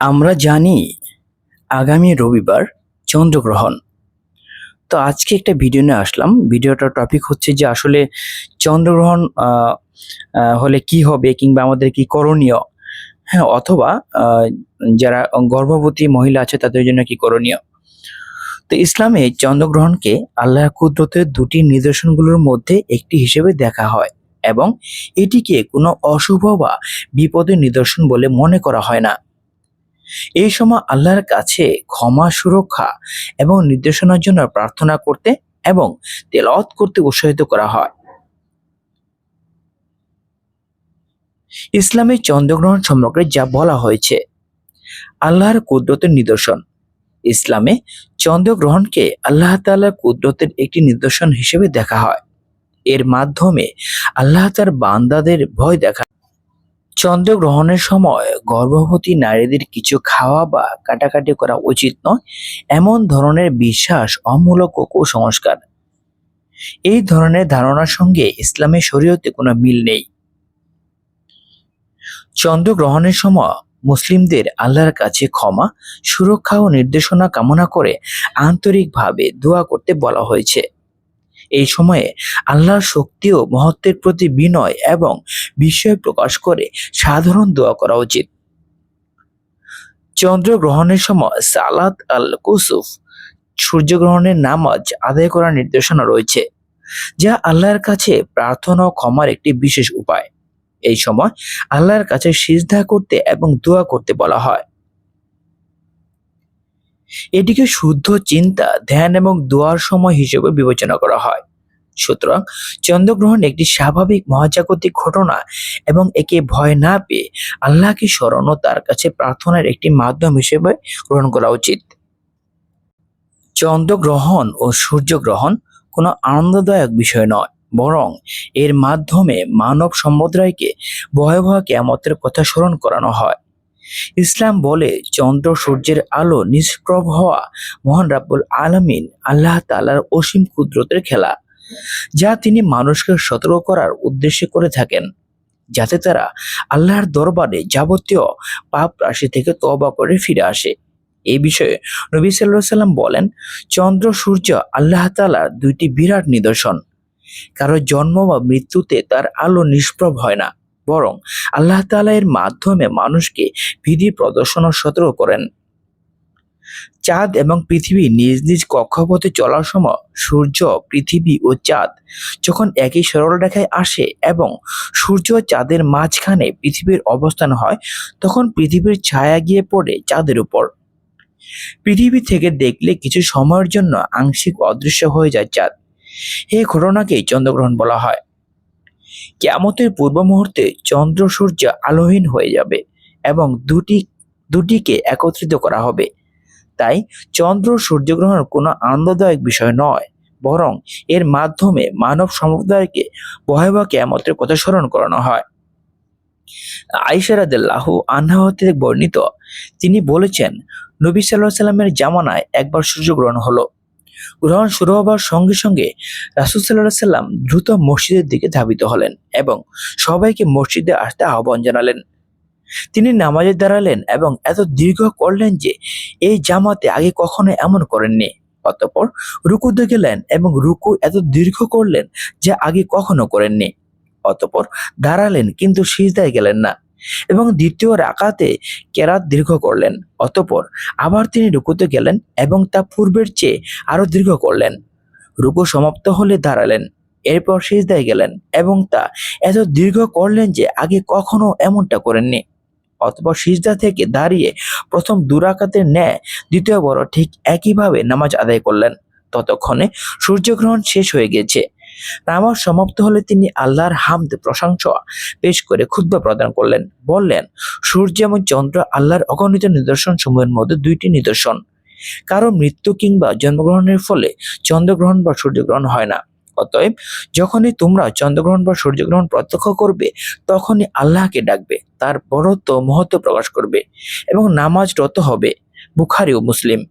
আমরা জানি আগামী রবিবার চন্দ্রগ্রহণ। তো আজকে একটা ভিডিও নিয়ে আসলাম। ভিডিওটার টপিক হচ্ছে যে আসলে চন্দ্রগ্রহণ হলে কি হবে কিংবা আমাদের কি করণীয়? হ্যাঁ অথবা যারা গর্ভবতী মহিলা আছে তাদের জন্য কি করণীয়? তো ইসলামে চন্দ্রগ্রহণকে আল্লাহ কুদরতের দুটি নিদর্শনগুলোর মধ্যে একটি হিসেবে দেখা হয় এবং এটিকে কোনো অশুভ বা বিপদের নিদর্শন বলে মনে করা হয় না। এই সময় আল্লাহর কাছে ক্ষমা, সুরক্ষা এবং নির্দেশনার জন্য প্রার্থনা করতে এবং তেলাওয়াত করতে উৎসাহিত করা হয়। ইসলামে চন্দ্রগ্রহণ সম্পর্কে যা বলা হয়েছে, আল্লাহর কুদরতের নিদর্শন। ইসলামে চন্দ্রগ্রহণকে আল্লাহ তাআলার কুদরতের একটি নিদর্শন হিসেবে দেখা হয়। এর মাধ্যমে আল্লাহ তার বান্দাদের ভয় দেখা চন্দ্রগ্রহণের সময় গর্ভবতী নারীদের কিছু খাওয়া বা কাটাকাটি করা উচিত নয়। এমন ধরনের বিশ্বাস অমূলক ও কুসংস্কার। এই ধরনের ধারণার সঙ্গে ইসলামের শরীয়তে কোনো মিল নেই। চন্দ্রগ্রহণের সময় মুসলিমদের আল্লাহর কাছে ক্ষমা, সুরক্ষা ও নির্দেশনা কামনা করে আন্তরিকভাবে দোয়া করতে বলা হয়েছে। এই সময়ে আল্লাহর শক্তি ও মহত্বের প্রতি বিনয় এবং বিস্ময় প্রকাশ করে সাধারণ দোয়া করা উচিত। চন্দ্রগ্রহণের সময় সালাত আল কুসুফ সূর্যগ্রহণের নামাজ আদায় করার নির্দেশনা রয়েছে, যা আল্লাহর কাছে প্রার্থনা ক্ষমার একটি বিশেষ উপায়। এই সময় আল্লাহর কাছে সিজদা করতে এবং দোয়া করতে বলা হয়। এটিকে শুদ্ধ চিন্তা, ধ্যান এবং দোয়ার সময় হিসেবে বিবেচনা করা হয়। সুতরাং চন্দ্রগ্রহণ একটি স্বাভাবিক মহাজাগতিক ঘটনা এবং একে ভয় না পেয়ে আল্লাহকে স্মরণ ও তার কাছে প্রার্থনার একটি মাধ্যম হিসেবে গ্রহণ করা উচিত। চন্দ্রগ্রহণ ও সূর্যগ্রহণ কোনো আনন্দদায়ক বিষয় নয়, বরং এর মাধ্যমে মানব সম্প্রদায়কে ভয়াবহ কেয়ামতের কথা স্মরণ করানো হয়। ইসলাম বলে, চন্দ্র সূর্যের আলো নিষ্প্রভ হওয়া মহান রাব্বুল আলামিন আল্লাহ তাআলার অসীম কুদরতের খেলা, যা তিনি মানুষকে সতর্ক করার উদ্দেশ্যে করে থাকেন, যাতে তারা আল্লাহর দরবারে যাবতীয় পাপ রাশি থেকে তওবা করে ফিরে আসে। এই বিষয়ে নবী সাল্লাল্লাহু সাল্লাম বলেন, চন্দ্র সূর্য আল্লাহ তাআলার দুইটি বিরাট নিদর্শন। কারও জন্ম বা মৃত্যুতে তার আলো নিষ্প্রভ হয় না। বরং আল্লাহ তাআলা এর মাধ্যমে মানুষকে প্রদর্শন ও সতর্ক করেন। চাঁদ এবং পৃথিবী নিজ নিজ কক্ষপথে চলার সময় সূর্য, পৃথিবী ও চাঁদ যখন একই সরল রেখায় আসে এবং সূর্য চাঁদের মাঝখানে পৃথিবীর অবস্থান হয়, তখন পৃথিবীর ছায়া গিয়ে পড়ে চাঁদের উপর। পৃথিবী থেকে দেখলে কিছু সময়ের জন্য আংশিক অদৃশ্য হয়ে যায় চাঁদ। এই ঘটনাকেই চন্দ্রগ্রহণ বলা হয়। কেয়ামতের পূর্ব মুহূর্তে চন্দ্র সূর্য আলোহীন হয়ে যাবে এবং দুটি, দুটিকে একত্রিত করা হবে। তাই চন্দ্র সূর্যগ্রহণ কোনো আনন্দদায়ক বিষয় নয়, বরং এর মাধ্যমে মানব সম্প্রদায়কে ভয়াবহ কেয়ামতের কথা স্মরণ করানো হয়। আইসারাদাল্লাহ আনহা বর্ণিত, তিনি বলেছেন, নবী সাল্লাহ সাল্লামের জামানায় একবার সূর্যগ্রহণ হলো। গ্রহণ শুরু হবার সঙ্গে সঙ্গে রাসুল সাল্লাহ সাল্লাম দ্রুত মসজিদের দিকে ধাবিত হলেন এবং সবাইকে মসজিদে আসতে আহ্বান জানালেন। তিনি নামাজে দাঁড়ালেন এবং এত দীর্ঘ করলেন যে এই জামাতে আগে কখনো এমন করেননি। অতঃপর রুকুতে গেলেন এবং রুকু এত দীর্ঘ করলেন যে আগে কখনো করেননি। অতঃপর দাঁড়ালেন কিন্তু সিজদায় গেলেন না। এবং দ্বিতীয় রাকাতে কেরাত দীর্ঘ করলেন, অতঃপর আবার তিনি রুকুতে গেলেন এবং তা পূর্বের চেয়ে আরও দীর্ঘ করলেন। রুকু সমাপ্ত হলে দাঁড়ালেন, এরপর সিজদায় গেলেন এবং তা এত দীর্ঘ করলেন যে আগে কখনো এমনটা করেননি। অথবা সিজদা থেকে দাঁড়িয়ে প্রথম দুরাকাতের ন্যায় দ্বিতীয় বড় ঠিক একইভাবে নামাজ আদায় করলেন। ততক্ষণে সূর্যগ্রহণ শেষ হয়ে গেছে নামাজ সমাপ্ত হলে তিনি আল্লাহর হামদ প্রশংসা পেশ করে ক্ষুদ্র প্রদান করলেন। বললেন, সূর্য এবং চন্দ্র আল্লাহর অগণিত নিদর্শন সমূহের মধ্যে দুইটি নিদর্শন। কারও মৃত্যু কিংবা জন্মগ্রহণের ফলে চন্দ্রগ্রহণ বা সূর্যগ্রহণ হয় না। অতএব, যখনই তোমরা চন্দ্রগ্রহণ বা সূর্যগ্রহণ প্রত্যক্ষ করবে, তখনই আল্লাহকে ডাকবে, তার বড়ত্ব মহত্ব প্রকাশ করবে এবং নামাজ রত হবে, বুখারি ও মুসলিম।